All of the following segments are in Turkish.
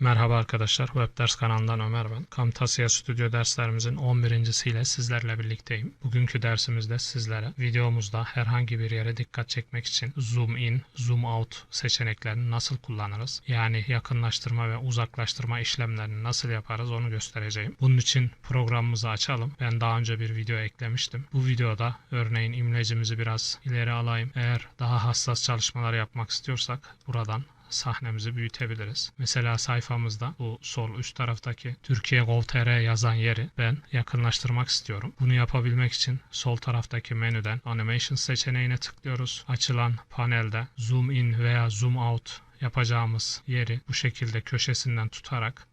Merhaba arkadaşlar, Web Ders kanalından Ömer ben. Camtasia Studio derslerimizin 11.siyle sizlerle birlikteyim. Bugünkü dersimizde sizlere videomuzda herhangi bir yere dikkat çekmek için zoom in, zoom out seçeneklerini nasıl kullanırız? Yani yakınlaştırma ve uzaklaştırma işlemlerini nasıl yaparız onu göstereceğim. Bunun için programımızı açalım. Ben daha önce bir video eklemiştim. Bu videoda örneğin imlecimizi biraz ileri alayım. Eğer daha hassas çalışmalar yapmak istiyorsak buradan sahnemizi büyütebiliriz. Mesela sayfamızda bu sol üst taraftaki Türkiye Gov.tr yazan yeri ben yakınlaştırmak istiyorum. Bunu yapabilmek için sol taraftaki menüden Animation seçeneğine tıklıyoruz. Açılan panelde Zoom in veya Zoom out yapacağımız yeri bu şekilde köşesinden tutarak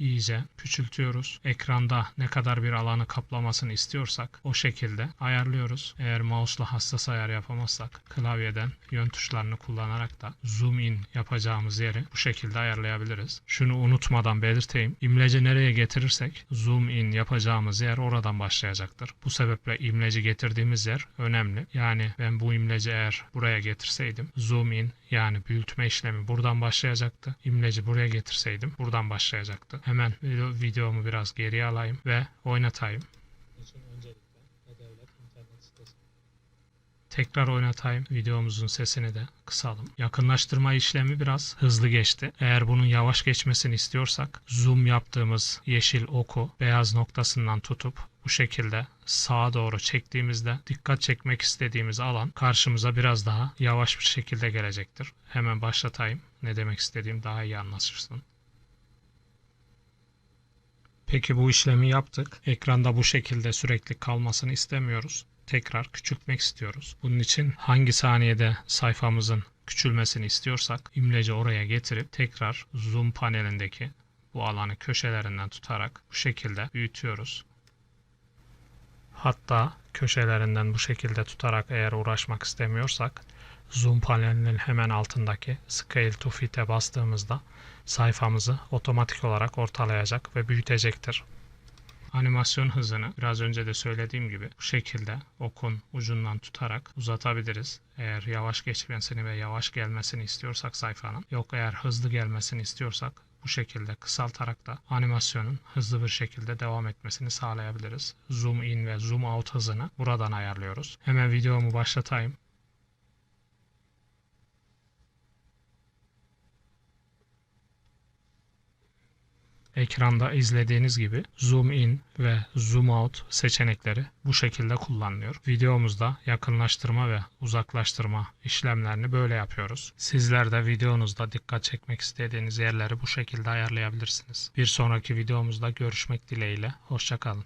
iyice küçültüyoruz. Ekranda ne kadar bir alanı kaplamasını istiyorsak o şekilde ayarlıyoruz. Eğer mouse'la hassas ayar yapamazsak klavyeden yön tuşlarını kullanarak da zoom in yapacağımız yeri bu şekilde ayarlayabiliriz. Şunu unutmadan belirteyim. İmleci nereye getirirsek zoom in yapacağımız yer oradan başlayacaktır. Bu sebeple imleci getirdiğimiz yer önemli. Yani ben bu imleci eğer buraya getirseydim zoom in yani büyütme işlemi buradan başlayacaktı. İmleci buraya getirseydim buradan başlayacaktı. Hemen video, videomu biraz geriye alayım ve oynatayım. Tekrar oynatayım. Videomuzun sesini de kısalım. Yakınlaştırma işlemi biraz hızlı geçti. Eğer bunun yavaş geçmesini istiyorsak zoom yaptığımız yeşil oku beyaz noktasından tutup bu şekilde sağa doğru çektiğimizde dikkat çekmek istediğimiz alan karşımıza biraz daha yavaş bir şekilde gelecektir. Hemen başlatayım. Ne demek istediğim daha iyi anlaşılsın. Peki bu işlemi yaptık. Ekranda bu şekilde sürekli kalmasını istemiyoruz. Tekrar küçültmek istiyoruz. Bunun için hangi saniyede sayfamızın küçülmesini istiyorsak imleci oraya getirip tekrar zoom panelindeki bu alanı köşelerinden tutarak bu şekilde büyütüyoruz. Hatta köşelerinden bu şekilde tutarak eğer uğraşmak istemiyorsak zoom panelinin hemen altındaki scale to fit'e bastığımızda sayfamızı otomatik olarak ortalayacak ve büyütecektir. Animasyon hızını biraz önce de söylediğim gibi bu şekilde okun ucundan tutarak uzatabiliriz. Eğer yavaş geçmesini ve yavaş gelmesini istiyorsak sayfanın, yok eğer hızlı gelmesini istiyorsak bu şekilde kısaltarak da animasyonun hızlı bir şekilde devam etmesini sağlayabiliriz. Zoom in ve zoom out hızını buradan ayarlıyoruz. Hemen videomu başlatayım. Ekranda izlediğiniz gibi zoom in ve zoom out seçenekleri bu şekilde kullanılıyor. Videomuzda yakınlaştırma ve uzaklaştırma işlemlerini böyle yapıyoruz. Sizler de videonuzda dikkat çekmek istediğiniz yerleri bu şekilde ayarlayabilirsiniz. Bir sonraki videomuzda görüşmek dileğiyle. Hoşçakalın.